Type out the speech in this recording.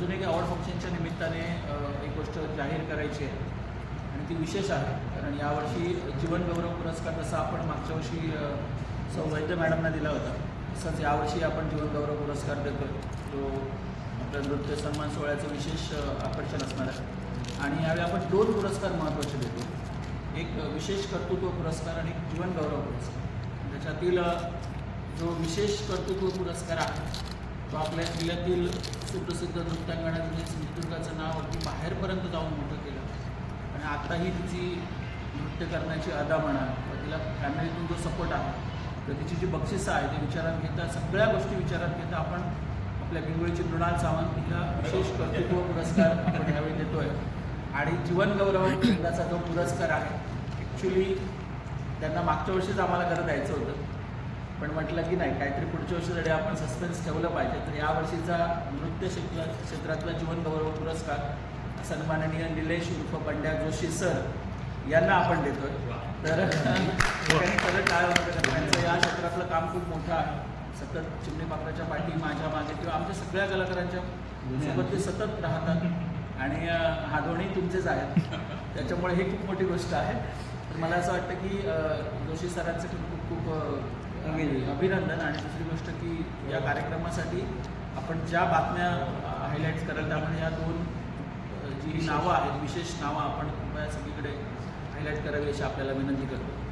अजून एक अवॉर्ड फंक्शनच्या निमित्ताने एक गोष्ट जाहीर करायची आहे. आणि ती विशेष आहे. कारण यावर्षी जीवनगौरव पुरस्कार जसा आपण मागच्या वर्षी अ, सौ वैद्य मॅडमना दिला होता तसंच यावर्षी आपण जीवनगौरव पुरस्कार देतो तो आपल्या नृत्य सन्मान सोहळ्याचं विशेष आकर्षण असणार आहे. आणि यावेळी आपण दोन पुरस्कार महत्त्वाचे देतो एक विशेष कर्तृत्व पुरस्कार आणि एक पुरस्कार. त्याच्यातील जो विशेष कर्तृत्व पुरस्कार आहे तो आपल्या जिल्ह्यातील सुप्रसिद्ध नृत्यांगणा सिंधुदुर्गाचं नाव अगदी बाहेरपर्यंत जाऊन मोठं केलं. आणि आत्ताही तिची नृत्य करण्याची अदा म्हणा किंवा तिला फॅमिलीतून जो सपोर्ट आहे किंवा तिची जी बक्षिसं आहे ते विचारात घेता सगळ्या गोष्टी विचारात घेता आपण आपल्या पिंगोळीची मृणाल सावंत हिला विशेष कर्तृत्व पुरस्कार आपण यावेळी देतोय. आणि जीवन गौरव यंदाचा जो पुरस्कार आहे ॲक्च्युली त्यांना मागच्या वर्षीच आम्हाला खरं द्यायचं होतं. पण म्हटलं की नाही काहीतरी पुढच्या वर्षीसाठी आपण सस्पेन्स ठेवलं पाहिजे तर या वर्षीचा नृत्य क्षेत्र क्षेत्रातला जीवन गौरव पुरस्कार सन्माननीय निलेश उर्फ पंड्या जोशी सर यांना आपण देतोय. तर खरं काय होतं त्यांचं या क्षेत्रातलं काम खूप मोठं आहे. सतत चिमणी पाखराच्या पाठी माझ्या मागे किंवा आमच्या सगळ्या कलाकारांच्या सोबत ते सतत राहतात. आणि हा दोन्ही तुमचेच आहेत. त्याच्यामुळे ही खूप मोठी गोष्ट आहे. तर मला असं वाटतं की जोशी सरांचं खूप खूप अं, अभिनंदन. आणि दुसरी गोष्ट की या कार्यक्रमासाठी आपण ज्या बातम्या हायलाईट्स कराल त्यामध्ये या दोन जी नावं आहेत विशेष नावं आपण सगळीकडे हायलाईट करावी अशी आपल्याला विनंती करतो.